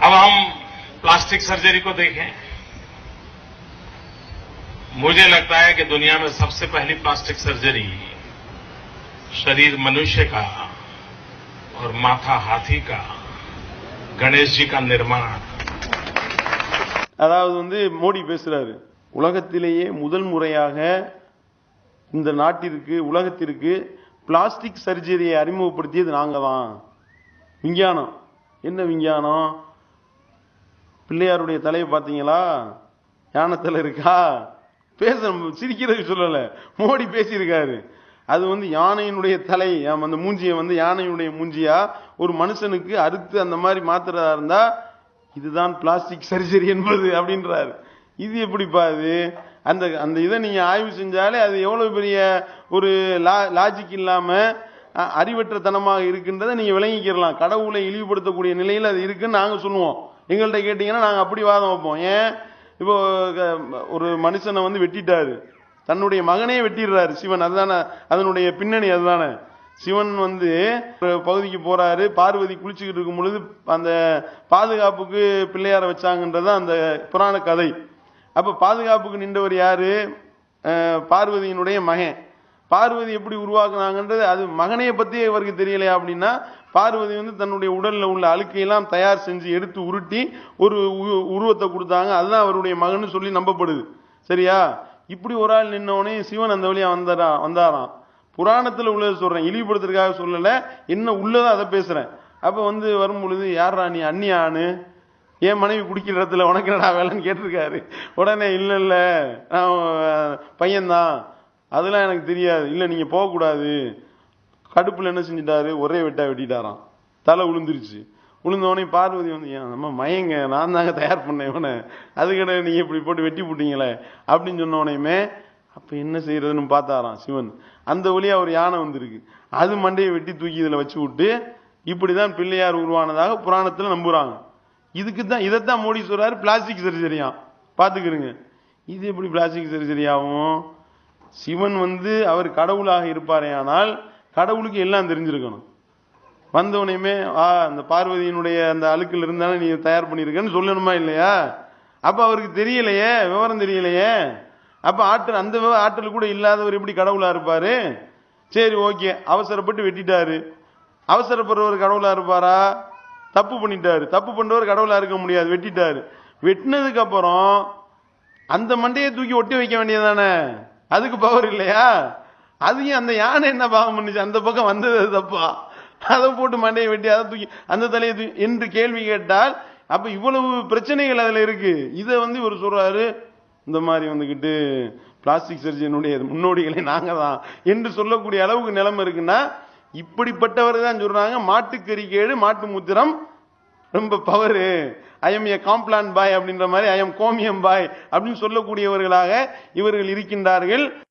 अब हम plastic surgery को देखें मुझे लगता है कि दुनिया में सबसे पहली प्लास्टिक सर्जरी शरीर मनुष्य का और माथा हाथी का गणेश जी का निर्माण அதாவது வந்து மோடி பேசுறாரு உலகத்திலேயே முதல் முறையாக இந்த நாட்டிற்கு உலகத்திற்கு பிளாஸ்டிக் சர்ஜரியை அறிமுகப்படுத்தியது நாங்க தான் விஞ்ஞானம் என்ன விஞ்ஞானம் பிள்ளையாருடைய தலையை பார்த்தீங்களா? யானத்தில் இருக்கா? பேச சிரிக்கிறதுக்கு சொல்லலை. மோடி பேசியிருக்காரு. அது வந்து யானையினுடைய தலை. அந்த மூஞ்சியை வந்து யானையுடைய மூஞ்சியா? ஒரு மனுஷனுக்கு அறுத்து அந்த மாதிரி மாத்துறதா இருந்தா இதுதான் பிளாஸ்டிக் சர்ஜரி என்பது அப்படின்றாரு. இது எப்படிப்பா அது? அந்த அந்த இதை நீங்கள் ஆய்வு செஞ்சாலே அது எவ்வளவு பெரிய ஒரு லா லாஜிக் இல்லாமல் அறிவற்றத்தனமாக இருக்குன்றதை நீங்கள் விளங்கிக்கிறலாம். கடவுளை இழிவுபடுத்தக்கூடிய நிலையில் அது இருக்குன்னு நாங்கள் சொல்லுவோம். எங்கள்கிட்ட கேட்டிங்கன்னா நாங்கள் அப்படி வாதம் வைப்போம். ஏன்? இப்போ ஒரு மனுஷனை வந்து வெட்டிட்டாரு. தன்னுடைய மகனே வெட்டிடுறாரு சிவன். அதுதானே? அதனுடைய பின்னணி அதுதானே? சிவன் வந்து ஒரு பகுதிக்கு போறாரு பார்வதி குளிச்சுக்கிட்டு இருக்கும் பொழுது அந்த பாதுகாப்புக்கு பிள்ளையார வச்சாங்கன்றது அந்த புராண கதை. அப்போ பாதுகாப்புக்கு நின்றவர் யாரு? பார்வதியினுடைய மகன். பார்வதி எப்படி உருவாக்குனாங்கன்றது அது மகனையை பற்றி இவருக்கு தெரியலையா அப்படின்னா பார்வதி வந்து தன்னுடைய உடலில் உள்ள அழுக்கையெல்லாம் தயார் செஞ்சு எடுத்து உருட்டி ஒரு உ- உருவத்தை கொடுத்தாங்க. அதுதான் அவருடைய மகன்னு சொல்லி நம்பப்படுது. சரியா? இப்படி ஒரு ஆள் நின்னவனே சிவன் அந்த வழியாக வந்தாரா வந்தாராம். புராணத்தில் உள்ளதை சொல்கிறேன் இழிவுபடுத்துறதுக்காக சொல்லலை. என்ன உள்ளதோ அதை பேசுகிறேன் அப்போ வந்து வரும் பொழுது யாரா நீ அந்நியானு என் மனைவி குடிக்கிற இடத்துல உனக்கு என்னடா வேலைன்னு கேட்டிருக்காரு? உடனே இல்லை இல்லை. நான் பையன்தான். அதெல்லாம் எனக்கு தெரியாது. இல்லை நீங்கள் போகக்கூடாது. கடுப்பில் என்ன செஞ்சிட்டாரு? ஒரே வெட்டா வெட்டிட்டாராம். தலை உளுந்துருச்சு. உளுந்தவனே பார்வதி வந்து ஏன் நம்ம மயங்க நான் தாங்க தயார் பண்ணேன் இவனை. அதுக்கிட்ட நீங்கள் இப்படி போட்டு வெட்டி போட்டீங்களே? அப்படின்னு சொன்னவனையுமே அப்போ என்ன செய்யறதுன்னு பார்த்தாராம் சிவன். அந்த வழியாக ஒரு யானை வந்திருக்கு. அது மண்டையை வெட்டி தூக்கி இதில் வச்சு விட்டு இப்படி தான் பிள்ளையார் உருவானதாக புராணத்தில் நம்புகிறாங்க இதுக்கு தான் இதைத்தான் மோடி சொல்கிறாரு பிளாஸ்டிக் சர்ஜரியா? பாத்துக்கிறங்க இது எப்படி பிளாஸ்டிக் சர்ஜரி ஆகும் சிவன் வந்து அவர் கடவுளாக இருப்பாரே ஆனால் கடவுளுக்கு எல்லாம் தெரிஞ்சிருக்கணும். வந்தவனையுமே ஆ அந்த பார்வதியினுடைய அந்த அழுக்கில் இருந்தாலும் நீ தயார் பண்ணியிருக்கன்னு சொல்லணுமா இல்லையா? அப்போ அவருக்கு தெரியலையே விவரம் தெரியலையே. அப்போ ஆற்றல் அந்த ஆற்றல் கூட இல்லாதவர் எப்படி கடவுளாக இருப்பார்? சரி ஓகே அவசரப்பட்டு வெட்டிட்டாரு. அவசரப்படுறவர் கடவுளாக இருப்பாரா? தப்பு பண்ணிட்டாரு. தப்பு பண்ணுறவர் கடவுளாக இருக்க முடியாது வெட்டிட்டாரு. வெட்டினதுக்கப்புறம் அந்த மண்டையை தூக்கி ஒட்டி வைக்க வேண்டியதானே அதுக்கு பவர் இல்லையா? அதையும் அந்த யானை என்ன பாவம் பண்ணுச்சு? அந்த பக்கம் வந்தது தப்பா? அதை போட்டு மண்டையை வெட்டி அதை தூக்கி அந்த தலையை தூக்கி என்று கேள்வி கேட்டால் அப்ப இவ்வளவு பிரச்சனைகள் அதுல இருக்கு. இதை வந்து இவர் சொல்றாரு இந்த மாதிரி வந்துக்கிட்டு பிளாஸ்டிக் சர்ஜனுடைய முன்னோடிகளை நாங்க தான் என்று சொல்லக்கூடிய அளவுக்கு நிலைமை இருக்குன்னா இப்படிப்பட்டவர் தான் சொல்றாங்க. மாட்டுக்கறி கேடு மாட்டு முத்திரம் ரொம்ப power I M A Complan boy அப்படின்ற மாதிரி ஐ எம் கோமியம் பாய் அப்படின்னு சொல்லக்கூடியவர்களாக இவர்கள் இருக்கின்றார்கள்.